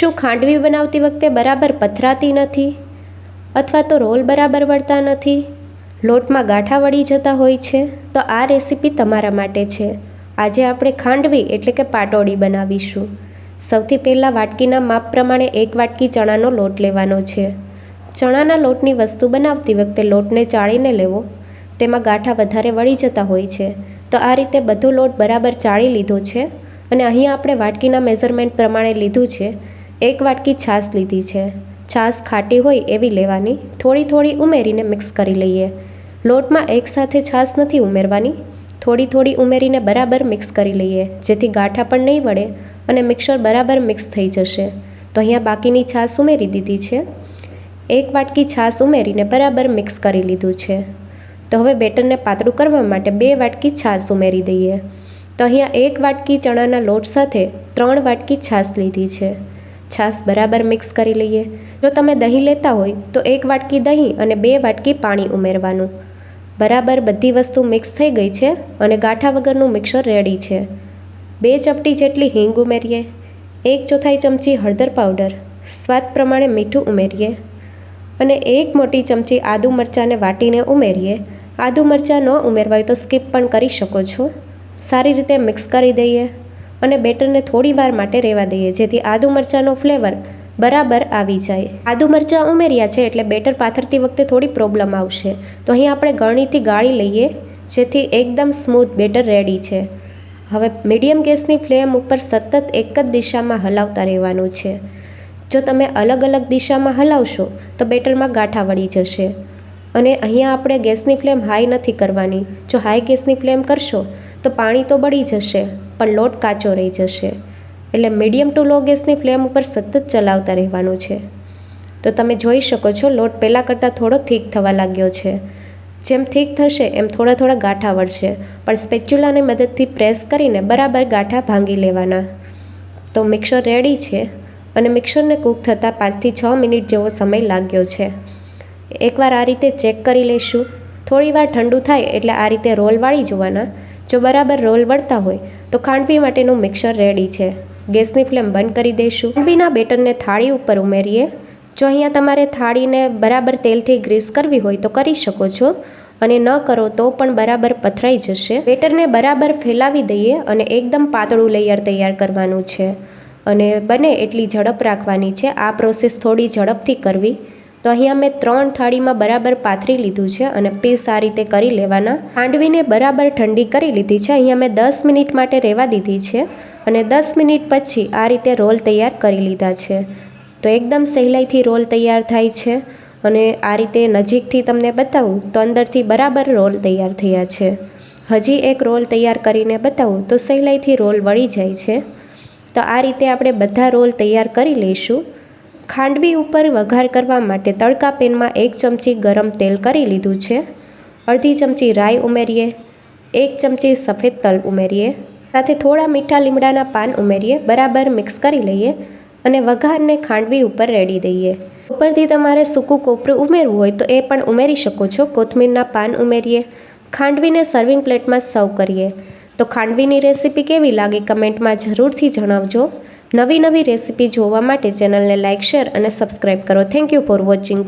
શું ખાંડવી બનાવતી વખતે બરાબર પથરાતી નથી અથવા તો રોલ બરાબર વળતા નથી. લોટમાં ગાંઠા વળી જતા હોય છે. તો આ રેસીપી તમારા માટે છે. આજે આપણે ખાંડવી એટલે કે પાટોડી બનાવીશું. સૌથી પહેલાં વાટકીના માપ પ્રમાણે એક વાટકી ચણાનો લોટ લેવાનો છે. ચણાના લોટની વસ્તુ બનાવતી વખતે લોટને ચાળીને લેવો. તેમાં ગાંઠા વધારે વળી જતા હોય છે. તો આ રીતે બધો લોટ બરાબર ચાળી લીધો છે. અને અહીં આપણે વાટકીના મેઝરમેન્ટ પ્રમાણે લીધું છે. એક વાટકી છાશ લીધી છે. છાશ ખાટી હોય એવી લેવાની, થોડી થોડી ઉમેરીને મિક્સ કરી લઈએ. લોટમાં એકસાથે છાશ નથી ઉમેરવાની, થોડી થોડી ઉમેરીને બરાબર મિક્સ કરી લઈએ, જેથી ગાંઠા પણ નહીં વળે અને મિક્સર બરાબર મિક્સ થઈ જશે. તો અહીંયા બાકીની છાશ ઉમેરી દીધી છે. એક વાટકી છાશ ઉમેરીને બરાબર મિક્સ કરી લીધું છે. તો હવે બેટરને પાતળું કરવા માટે બે વાટકી છાશ ઉમેરી દઈએ. તો અહીંયા એક વાટકી ચણાના લોટ સાથે ત્રણ વાટકી છાશ લીધી છે. છાશ બરાબર મિક્સ કરી લઈએ. જો તમે દહીં લેતા હોય, તો એક વાટકી દહીં અને બે વાટકી પાણી ઉમેરવાનું. બરાબર બધી વસ્તુ મિક્સ થઈ ગઈ છે અને ગાંઠા વગરનું મિક્સર રેડી છે. બે ચપટી જેટલી હિંગ ઉમેરીએ. એક ચોથાઈ ચમચી હળદર પાવડર સ્વાદ પ્રમાણે મીઠું ઉમેરીએ. અને એક મોટી ચમચી આદુ મરચાંને વાટીને ઉમેરીએ. આદુ મરચાં ન ઉમેરવા હોય તો સ્કીપ પણ કરી શકો છો. સારી રીતે મિક્સ કરી દઈએ. અને બેટરને થોડી વાર માટે રહેવા દઈએ, જેથી આદુ મરચાંનો ફ્લેવર બરાબર આવી જાય. આદુ મરચાં ઉમેર્યા છે એટલે બેટર પાથરતી વખતે થોડી પ્રોબ્લેમ આવશે. તો અહીં આપણે ગળણીથી ગાળી લઈએ, જેથી એકદમ સ્મૂથ બેટર રેડી છે. હવે મીડિયમ ગેસની ફ્લેમ ઉપર સતત એક જ દિશામાં હલાવતા રહેવાનું છે. જો તમે અલગ અલગ દિશામાં હલાવશો, તો બેટરમાં ગાંઠા વળી જશે. અને અહીંયા આપણે ગેસની ફ્લેમ હાઈ નથી કરવાની. જો હાઈ ગેસની ફ્લેમ કરશો, તો પાણી તો બળી જશે, પણ લોટ કાચો રહી જશે. એટલે મીડિયમ ટુ લો ગેસની ફ્લેમ ઉપર સતત ચલાવતા રહેવાનું છે. તો તમે જોઈ શકો છો, લોટ પહેલાં કરતાં થોડો થીક થવા લાગ્યો છે. જેમ થીક થશે, એમ થોડા થોડા ગાંઠા વળશે. પણ સ્પેચ્યુલાની મદદથી પ્રેસ કરીને બરાબર ગાંઠા ભાંગી લેવાના. તો મિક્સર રેડી છે અને મિક્સરને કૂક થતાં પાંચથી છ મિનિટ જેવો સમય લાગ્યો છે. એકવાર આ રીતે ચેક કરી લઈશું. થોડીવાર ઠંડુ થાય એટલે આ રીતે રોલ વાળી જોવાના. જો બરાબર રોલ વળતા હોય, તો ખાંડવી માટેનું મિક્સર રેડી છે. ગેસની ફ્લેમ બંધ કરી દઈશું. ખાંડવીના બેટરને થાળી ઉપર ઉમેરીએ. જો અહીંયા તમારે થાળીને બરાબર તેલથી ગ્રીસ કરવી હોય તો કરી શકો છો. અને ન કરો તો પણ બરાબર પથરાઈ જશે. બેટરને બરાબર ફેલાવી દઈએ અને એકદમ પાતળું લેયર તૈયાર કરવાનું છે. અને બને એટલી ઝડપ રાખવાની છે. આ પ્રોસેસ થોડી ઝડપથી કરવી. તો અહીંયા મેં ત્રણ થાળીમાં બરાબર પાથરી લીધું છે અને પીસ આ રીતે કરી લેવાના. હાંડવીને બરાબર ઠંડી કરી લીધી છે. અહીંયા મેં દસ મિનિટ માટે રહેવા દીધી છે અને દસ મિનિટ પછી આ રીતે રોલ તૈયાર કરી લીધા છે. તો એકદમ સહેલાઈથી રોલ તૈયાર થાય છે અને આ રીતે નજીકથી તમને બતાવું તો અંદરથી બરાબર રોલ તૈયાર થયા છે. હજી એક રોલ તૈયાર કરીને બતાવું તો સહેલાઈથી રોલ વળી જાય છે. તો આ રીતે આપણે બધા રોલ તૈયાર કરી લઈશું. ખાંડવી ઉપર વઘાર કરવા માટે તડકા પેનમાં એક ચમચી ગરમ તેલ કરી લીધું છે. અડધી ચમચી રાઈ ઉમેરીએ, એક ચમચી સફેદ તલ ઉમેરીએ, સાથે થોડા મીઠા લીમડાના પાન ઉમેરીએ, બરાબર મિક્સ કરી લઈએ અને વઘારને ખાંડવી ઉપર રેડી દઈએ. ઉપરથી તમારે સૂકું કોપરું ઉમેરવું હોય તો એ પણ ઉમેરી શકો છો. કોથમીરના પાન ઉમેરીએ, ખાંડવીને સર્વિંગ પ્લેટમાં સર્વ કરીએ. તો ખાંડવીની રેસીપી કેવી લાગી કમેન્ટમાં જરૂરથી જણાવજો. નવી નવી રેસીપી જોવા માટે ચેનલને લાઇક શેર અને સબસ્ક્રાઈબ કરો. Thank you for watching